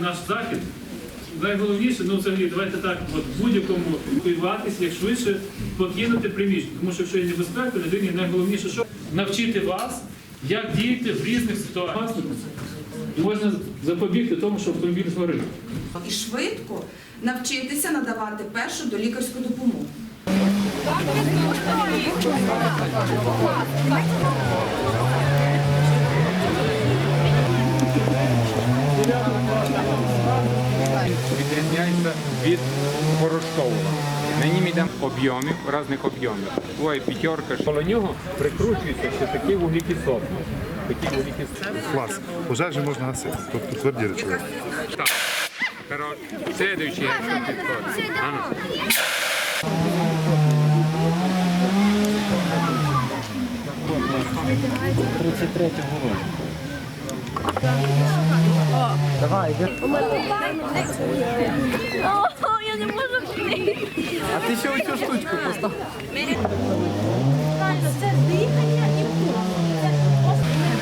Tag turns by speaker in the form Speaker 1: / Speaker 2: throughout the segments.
Speaker 1: Наш захід найголовніше, ну взагалі, давайте так, от будь-якому евакуюватися, як швидше покинути приміщення. Тому що якщо є небезпека, людині найголовніше, що навчити вас, як діяти в різних ситуаціях. І можна запобігти тому, що автомобіль згорить.
Speaker 2: і швидко навчитися надавати першу долікарську допомогу.
Speaker 3: Відрізняється від порошкового. На нім йде об'ємів, різних об'ємів. Буває п'ятерка, коло нього прикручується ще такий вуглекислот. Такий вуглекислот.
Speaker 4: Клас. Пожежі можна гасити. Тобто тверді речовини.
Speaker 3: Так. Коротше, Слідуючий підход. Ану.
Speaker 5: О, я не можу прийти.
Speaker 6: А ти ще оцю штучку постав.
Speaker 5: Це дихання і пульс. Це просто не.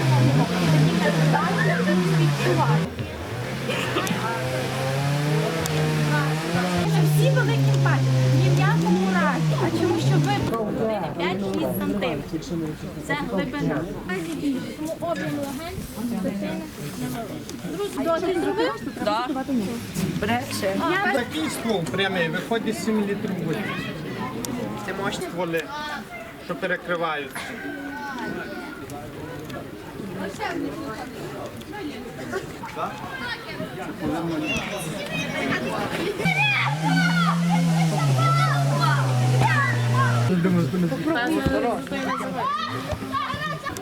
Speaker 5: Всі великі пальці. Ні в якому разі. А чому що ви 5-6 сантиметрів? Це глибина. Тому об'єм легень дитини невеликий. Друзі, ти зробив? Я
Speaker 6: Такий ствол прямий, виходить 7 літрів води. Це мощні стволи, що перекривають.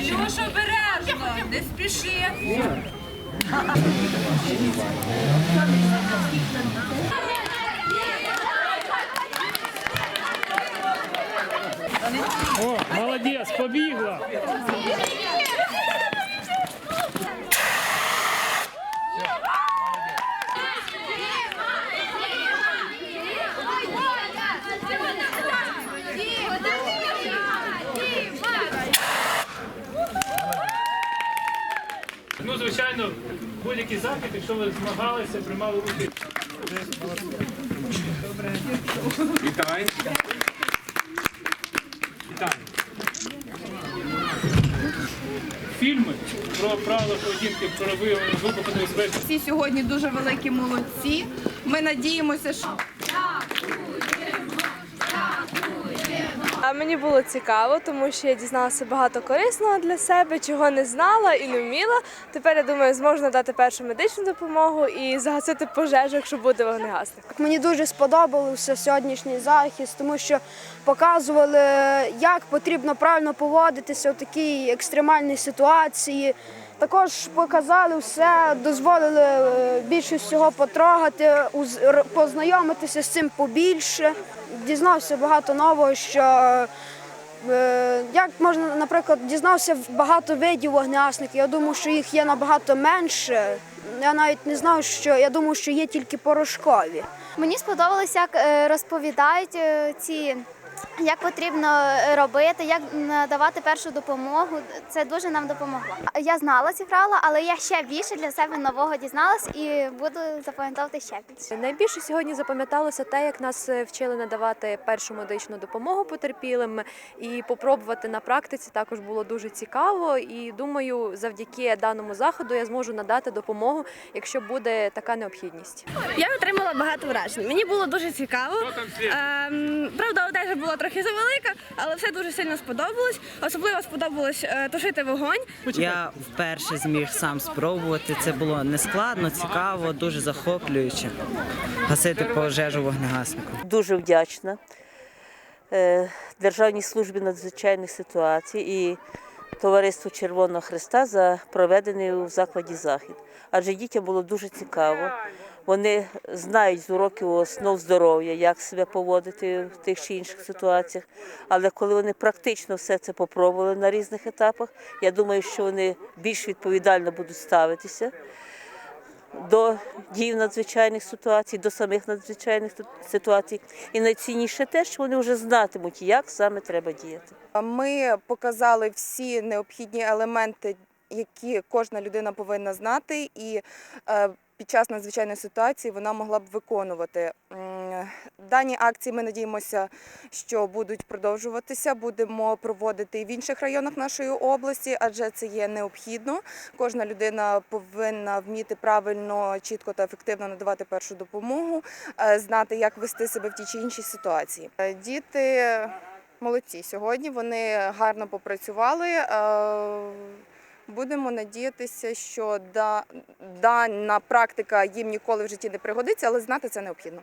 Speaker 2: Льош, обережно, не спіши.
Speaker 1: О, молодець, побігла! Звичайно, будь-який захід, якщо ви змагалися, приймали участь.
Speaker 3: Вітай. Вітаю.
Speaker 1: Фільми про правила поведінки про виявлення небезпечних
Speaker 2: Всі сьогодні дуже великі молодці. Ми надіємося, що
Speaker 7: А мені було цікаво, тому що я дізналася багато корисного для себе, чого не знала і не вміла. Тепер я думаю, зможу надати першу медичну допомогу і загасити пожежу, якщо буде вогнегасник.
Speaker 8: Мені дуже сподобався сьогоднішній захист, тому що показували, як потрібно правильно поводитися у такій екстремальній ситуації. Також показали все, дозволили е, більше всього потрогати, познайомитися з цим побільше. Дізнався багато нового, що е, як можна, наприклад, дізнався багато видів вогнеgasників. Я думав, що їх є набагато менше. Я навіть не знав, що я думав, що є тільки порошкові.
Speaker 5: Мені сподобалось, як е, розповідають ці. Як потрібно робити, як надавати першу допомогу, це дуже нам допомогло. Я знала ці правила, але я ще більше для себе нового дізналась і буду запам'ятовувати ще більше.
Speaker 7: Найбільше сьогодні запам'яталося те, як нас е, вчили надавати першу медичну допомогу потерпілим, і попробувати на практиці також було дуже цікаво. І думаю, завдяки даному заходу я зможу надати допомогу, якщо буде така необхідність.
Speaker 9: Я отримала багато вражень. Мені було дуже цікаво. Ем, правда, одежа була трохи завелика, але все дуже сильно сподобалось. Особливо сподобалось е, тушити вогонь.
Speaker 10: Я вперше зміг сам спробувати. Це було нескладно, цікаво, дуже захоплююче. Гасити пожежу вогнегасником.
Speaker 11: дуже вдячна е, Державній службі надзвичайних ситуацій і Товариству Червоного Христа за проведений у закладі захід. Адже дітям було дуже цікаво. Вони знають з уроків основ здоров'я, як себе поводити в тих чи інших ситуаціях. Але коли вони практично все це попробували на різних етапах, я думаю, що вони більш відповідально будуть ставитися до дій надзвичайних ситуацій, до самих надзвичайних ситуацій. І найцінніше те, що вони вже знатимуть, як саме треба діяти.
Speaker 12: Ми показали всі необхідні елементи, які кожна людина повинна знати, і е, під час надзвичайної ситуації вона могла б виконувати. Дані акції ми надіємося, що будуть продовжуватися. Будемо проводити і в інших районах нашої області, адже це є необхідно. Кожна людина повинна вміти правильно, чітко та ефективно надавати першу допомогу, е, знати, як вести себе в тій чи іншій ситуації. Е, Діти молодці сьогодні. Вони гарно попрацювали. Будемо надіятися, що дана практика їм ніколи в житті не пригодиться, але знати це необхідно.